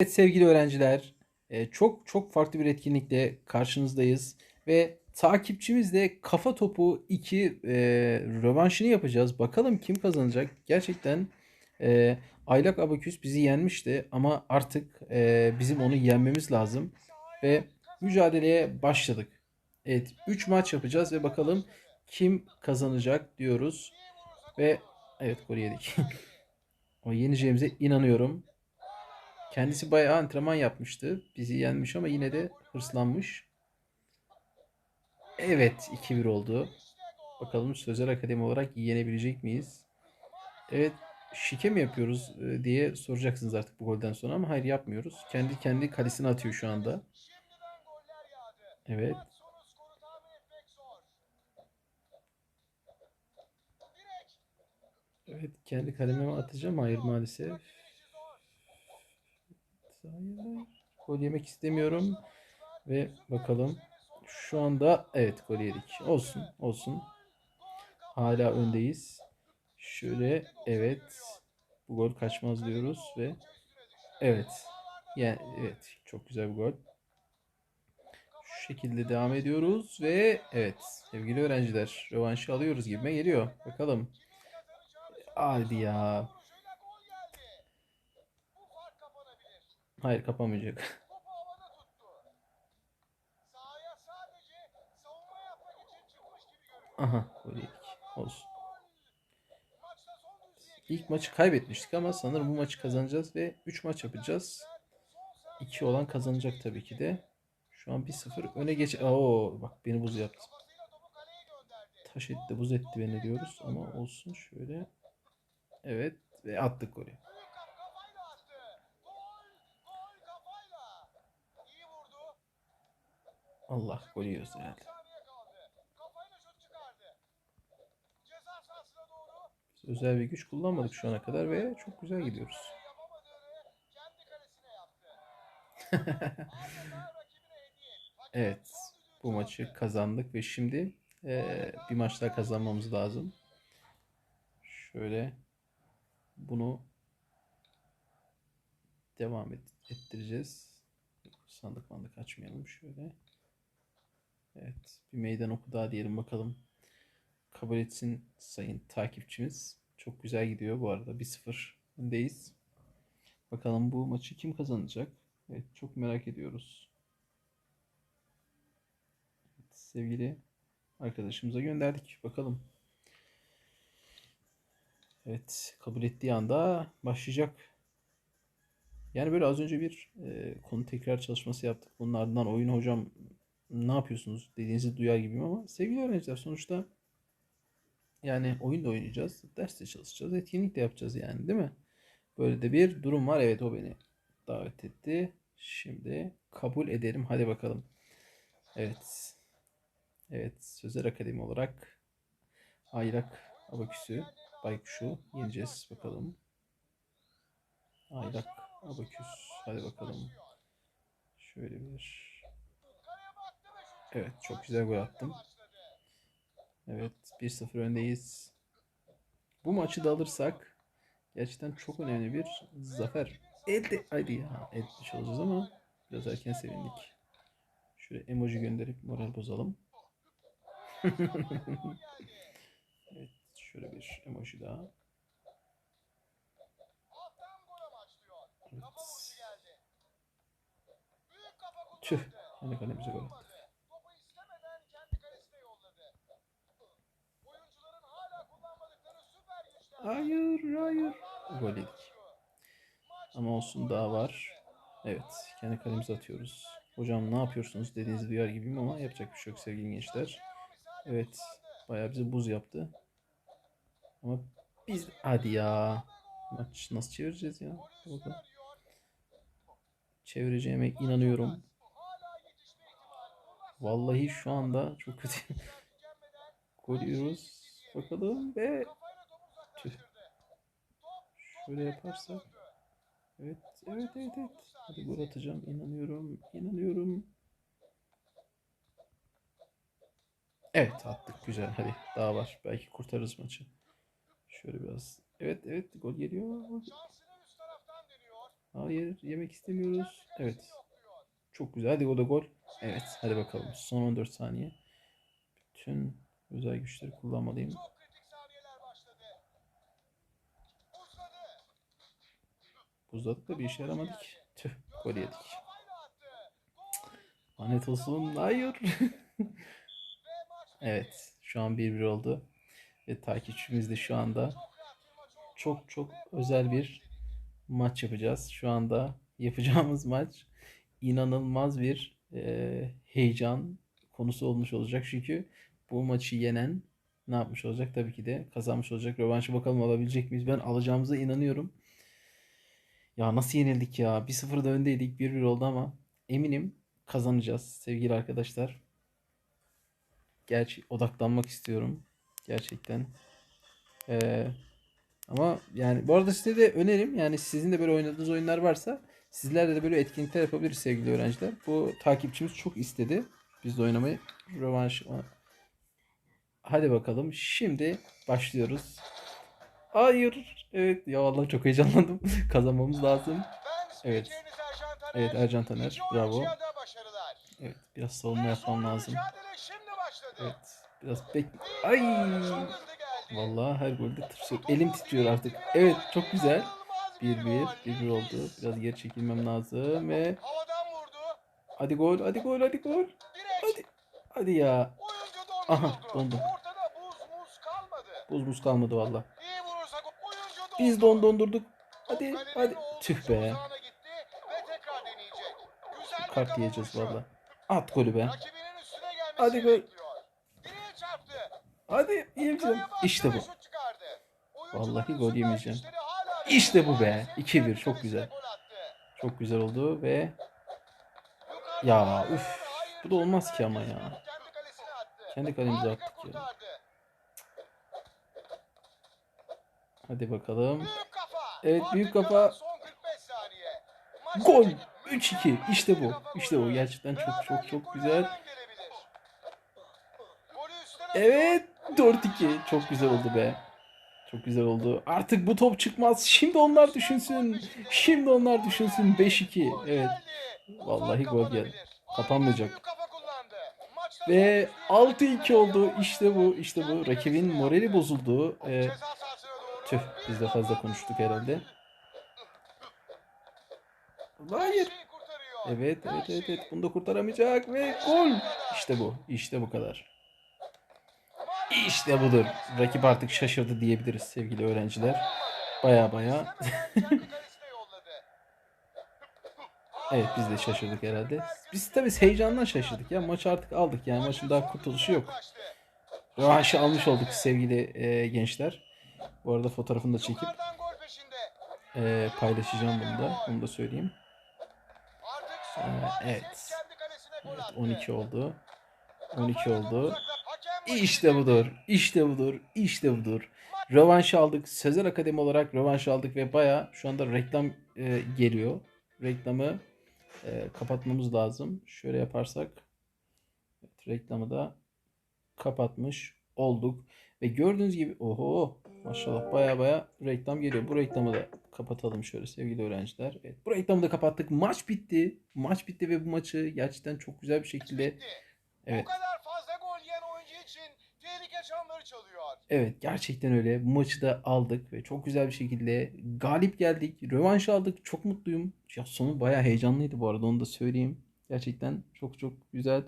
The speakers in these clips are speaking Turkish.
Evet sevgili öğrenciler, e, çok çok farklı bir etkinlikle karşınızdayız ve takipçimizle Kafa Topu 2 e, rövanşını yapacağız. Bakalım kim kazanacak? Gerçekten e, Aylak Abaküs bizi yenmişti ama artık e, bizim onu yenmemiz lazım ve mücadeleye başladık. Evet, 3 maç yapacağız ve bakalım kim kazanacak diyoruz ve evet gol yedik. O yeneceğimize inanıyorum. Kendisi bayağı antrenman yapmıştı. Bizi yenmiş ama yine de hırslanmış. Evet 2-1 oldu. Bakalım Sözel Akademi olarak yenebilecek miyiz? Evet şike mi yapıyoruz e, diye soracaksınız artık bu golden sonra ama hayır yapmıyoruz. Kendi kendi kalesine atıyor şu anda. Evet. Evet kendi kaleme atacağım. Hayır maalesef. Hayır. Gol yemek istemiyorum. Ve bakalım. Şu anda evet gol yedik. Olsun olsun. Hala öndeyiz. Şöyle evet. Bu gol kaçmaz diyoruz ve evet. Yani evet çok güzel bir gol. Şu şekilde devam ediyoruz ve evet sevgili öğrenciler rövanşı alıyoruz gibime geliyor. Bakalım. Hadi ya. Hayır kapamayacak. Aha gol yedik. Olsun. İlk maçı kaybetmiştik ama sanırım bu maçı kazanacağız ve 3 maç yapacağız. 2 olan kazanacak tabii ki de. Şu an 1-0 öne geç. Oo bak beni buz yaptı. Taş etti buz etti beni diyoruz ama olsun şöyle. Evet ve attık golü. Allah gol yiyoruz herhalde. Biz özel bir güç kullanmadık şu ana kadar ve çok güzel gidiyoruz. evet. Bu maçı kazandık ve şimdi eee, bir maç daha kazanmamız lazım. Şöyle bunu devam et, ettireceğiz. Sandık mandık açmayalım şöyle. Evet, bir meydan oku daha diyelim bakalım. Kabul etsin sayın takipçimiz. Çok güzel gidiyor bu arada. 1-0 öndeyiz. Bakalım bu maçı kim kazanacak? Evet, çok merak ediyoruz. Evet, sevgili arkadaşımıza gönderdik. Bakalım. Evet, kabul ettiği anda başlayacak. Yani böyle az önce bir e, konu tekrar çalışması yaptık. Bunun ardından oyun hocam ne yapıyorsunuz dediğinizi duyar gibiyim ama sevgili öğrenciler sonuçta yani oyun da oynayacağız, ders de çalışacağız, etkinlik de yapacağız yani değil mi? Böyle de bir durum var. Evet o beni davet etti. Şimdi kabul ederim. Hadi bakalım. Evet. Evet. Sözel Akademi olarak Aylak Abaküs'ü, Baykuş'u yeneceğiz. Bakalım. Aylak Abaküs. Hadi bakalım. Şöyle bir Evet çok güzel gol attım. Evet 1-0 öndeyiz. Bu maçı da alırsak gerçekten çok önemli bir zafer. Elde hadi ya etmiş olacağız ama biraz erken sevindik. Şöyle emoji gönderip moral bozalım. evet şöyle bir emoji daha. Evet. Tüh. Yine kalemize gol attı. Hayır, hayır. Gol yedik. Ama olsun daha var. Evet, kendi kalemize atıyoruz. Hocam ne yapıyorsunuz dediğinizi duyar gibiyim ama yapacak bir şey yok sevgili gençler. Evet, bayağı bize buz yaptı. Ama biz hadi ya. Maç nasıl çevireceğiz ya? Bakalım. Çevireceğime inanıyorum. Vallahi şu anda çok kötü. Gol. Bakalım ve Şöyle yaparsak. Evet, evet, evet, evet. Hadi gol atacağım. İnanıyorum, inanıyorum. Evet, attık. Güzel. Hadi daha var. Belki kurtarırız maçı. Şöyle biraz. Evet, evet. Gol geliyor. Hayır yemek istemiyoruz. Evet. Çok güzel. Hadi o da gol. Evet. Hadi bakalım. Son 14 saniye. Bütün özel güçleri kullanmalıyım. Buzladık da bir işe yaramadık. Tüh. Gol yedik. Lanet olsun. Hayır. evet. Şu an 1-1 oldu. Ve takipçimiz de şu anda çok çok özel bir maç yapacağız. Şu anda yapacağımız maç inanılmaz bir e, heyecan konusu olmuş olacak. Çünkü bu maçı yenen ne yapmış olacak? Tabii ki de kazanmış olacak. Rövanşı bakalım alabilecek miyiz? Ben alacağımıza inanıyorum. Ya nasıl yenildik ya? 1-0'da öndeydik. 1-1 oldu ama eminim kazanacağız sevgili arkadaşlar. Gerçi odaklanmak istiyorum. Gerçekten. Ee, ama yani bu arada size de önerim yani sizin de böyle oynadığınız oyunlar varsa sizlerle de böyle etkinlikler yapabiliriz sevgili öğrenciler. Bu takipçimiz çok istedi. Biz de oynamayı. Rövanş. Hadi bakalım. Şimdi başlıyoruz. Hayır. Evet ya vallahi çok heyecanlandım. Kazanmamız lazım. Evet. Evet Ercan Taner. Bravo. Evet biraz savunma yapmam lazım. Evet. Biraz bek... Ay. Vallahi her golde tırsıyor. Elim titriyor artık. Evet çok güzel. İnanılmaz bir 1-1. gol. 1-1 oldu. Biraz geri çekilmem lazım ve hadi gol, hadi gol, hadi gol. Hadi. Hadi ya. Aha. Ortada buz muz kalmadı. Buz buz kalmadı valla. Biz don dondurduk. Top Hadi hadi. Tüh be. Kart yiyeceğiz valla. At golü be. Hadi gol. Hadi baktı İşte bu. Vallahi gol yemeyeceğim. İşte bu be. devrede. 2-1 Kendi çok güzel. Çok güzel oldu ve Ya, üf. Bu da olmaz ki ama ya. Kendi kalemize attık ya. Hadi bakalım. Evet, büyük kafa. Son 45 saniye. Maç Gol. bitecek. 3-2. İşte bu. İşte bu. Gerçekten çok çok çok güzel. Evet. atıyor. 4-2. Çok güzel oldu be. Çok güzel oldu. Artık bu top çıkmaz. Şimdi onlar düşünsün. Şimdi onlar düşünsün. 5-2. Gol Evet. Vallahi gol geldi. Kapanmayacak. Ve son düzlüğü 6-2 oldu. İşte bu. İşte bu. Rakibin kalesine morali bozuldu. Ee, tüh. Biz de fazla konuştuk herhalde. Her Hayır. Evet evet evet evet. Bunu da kurtaramayacak ve gol. İşte bu. İşte bu kadar. İşte budur. Rakip artık şaşırdı diyebiliriz sevgili öğrenciler. Baya baya. Evet biz de şaşırdık herhalde. Biz tabii heyecandan şaşırdık ya. Maçı artık aldık yani maçın daha kurtuluşu yok. Rövanşı almış olduk sevgili e, gençler. Bu arada fotoğrafını da çekip e, paylaşacağım bunu da. Bunu da söyleyeyim. Maalesef evet. Evet attı. 12 oldu. 12 Kafayla topu oldu. İşte budur. İşte budur. İşte budur. Rövanş aldık. Sözel Akademi olarak rövanş aldık ve baya şu anda reklam e, geliyor. Reklamı e, kapatmamız lazım. Şöyle yaparsak evet, reklamı da kapatmış olduk. Ve gördüğünüz gibi oho maşallah baya baya reklam geliyor. Bu reklamı da kapatalım şöyle sevgili öğrenciler. Evet, bu reklamı da kapattık. Maç bitti. Maç bitti ve bu maçı gerçekten çok güzel bir şekilde Bitti. evet Bu kadar fazla gol yiyen oyuncu için tehlike çanları çalıyor. Evet gerçekten öyle. Bu maçı da aldık ve çok güzel bir şekilde galip geldik. Rövanş aldık. Çok mutluyum. Ya sonu bayağı heyecanlıydı bu arada onu da söyleyeyim. Gerçekten çok çok güzel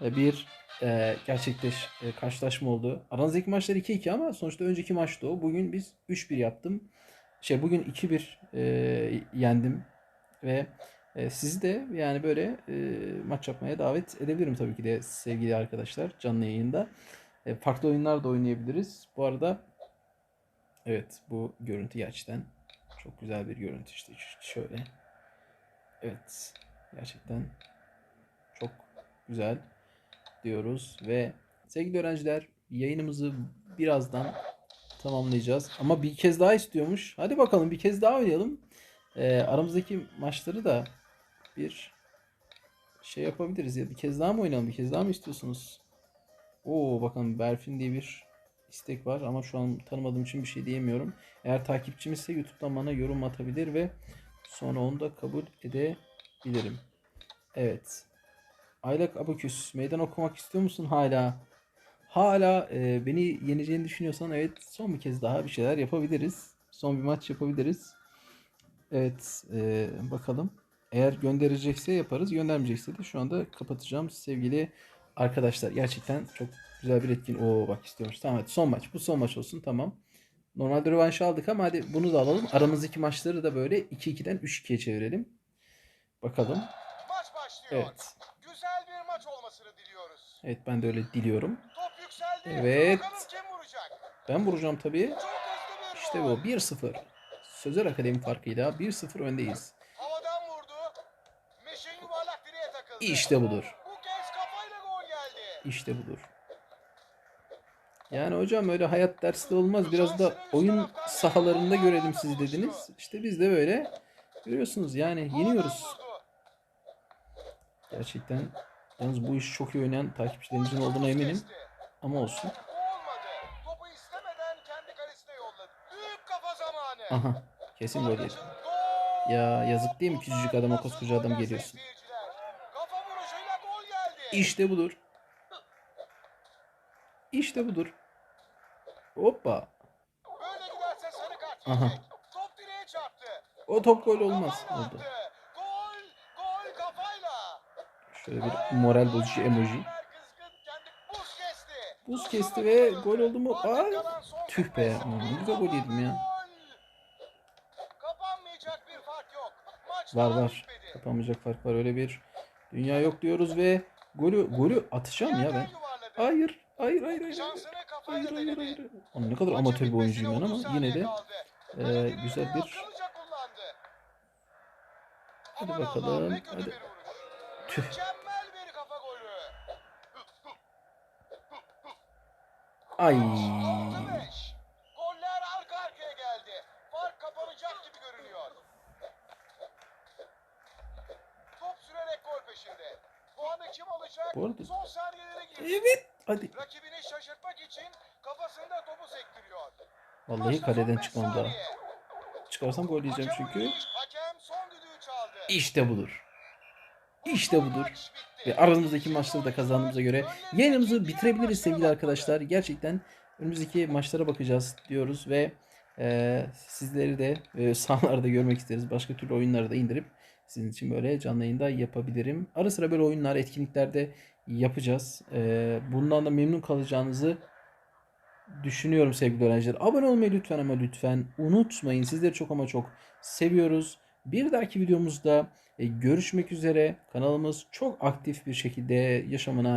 bir e, gerçekleş e, karşılaşma oldu. Aranızdaki maçlar 2-2 ama sonuçta önceki maçtı o. Bugün biz 3-1 yaptım. Şey bugün 2-1 e, yendim ve e, sizi de yani böyle e, maç yapmaya davet edebilirim tabii ki de sevgili arkadaşlar canlı yayında. E, farklı oyunlar da oynayabiliriz. Bu arada evet bu görüntü gerçekten çok güzel bir görüntü işte şöyle. Evet gerçekten güzel diyoruz ve sevgili öğrenciler yayınımızı birazdan tamamlayacağız. Ama bir kez daha istiyormuş. Hadi bakalım bir kez daha oynayalım. E, aramızdaki maçları da bir şey yapabiliriz ya bir kez daha mı oynayalım? Bir kez daha mı istiyorsunuz? Oo bakın Berfin diye bir istek var ama şu an tanımadığım için bir şey diyemiyorum. Eğer takipçimizse YouTube'dan bana yorum atabilir ve Sonra onu da kabul edebilirim. Evet. Aylak Abaküs. Meydan okumak istiyor musun hala? Hala e, beni yeneceğini düşünüyorsan evet son bir kez daha bir şeyler yapabiliriz. Son bir maç yapabiliriz. Evet e, bakalım. Eğer gönderecekse yaparız. Göndermeyecekse de şu anda kapatacağım sevgili arkadaşlar. Gerçekten çok güzel bir etkin. Oo bak istiyormuş. Tamam hadi son maç. Bu son maç olsun tamam. Normalde rövanşı aldık ama hadi bunu da alalım. Aramızdaki maçları da böyle 2-2'den 3-2'ye çevirelim. Bakalım. Maç başlıyor. Evet. Güzel bir maç olmasını diliyoruz. Evet ben de öyle diliyorum. Evet. Ben vuracağım tabii. İşte bu 1-0. Sözel Akademi farkıyla 1-0 öndeyiz. İşte budur. İşte budur. Yani hocam öyle hayat dersi de olmaz. Biraz da oyun sahalarında görelim siz dediniz. İşte biz de böyle görüyorsunuz yani yeniyoruz. Gerçekten yalnız bu işi çok iyi oynayan takipçilerimizin olduğuna eminim. Ama olsun. Aha kesin gol yedi. Gol! Ya yazık değil mi küçücük adama koskoca adam geliyorsun. İşte budur. İşte budur. Hoppa. Aha. O top gol olmaz. Oldu. attı. Gol, gol kafayla. Şöyle bir moral bozucu emoji. Buz kesti. Ve gol oldu mu? Son tüh be. 45. Aman Ne güzel gol yedim ya. Var var. Kapanmayacak fark var. Öyle bir dünya yok diyoruz ve golü golü atacağım ya ben. Hayır. Hayır hayır hayır. Hayır hayır hayır. Oğlum ne kadar amatör bir oyuncuyum ben 30 ama yine de e, güzel bir. Hadi bakalım, hadi. Tüh. Mükemmel bir kafa golü. ay. Goller arka arkaya geldi. Fark kapanacak gibi görünüyor. Top sürerek gol peşinde. Puanı kim alacak? Bu arada- Son saniyelere girdi. Evet. Hadi. Rakibini şaşırtmak için kafasında topu sektiriyor. Vallahi kaleden çıkmam daha. Çıkarsam gol yiyeceğim çünkü. İşte budur. İşte budur. Ve aramızdaki maçları da kazandığımıza göre yayınımızı bitirebiliriz sevgili arkadaşlar. Gerçekten önümüzdeki maçlara bakacağız diyoruz ve e, sizleri de e, sahalarda görmek isteriz. Başka türlü oyunları da indirip sizin için böyle canlı yayında yapabilirim. Ara sıra böyle oyunlar, etkinliklerde yapacağız. E, bundan da memnun kalacağınızı düşünüyorum sevgili öğrenciler. Abone olmayı lütfen ama lütfen unutmayın. Sizleri çok ama çok seviyoruz. Bir dahaki videomuzda e, görüşmek üzere. Kanalımız çok aktif bir şekilde yaşamına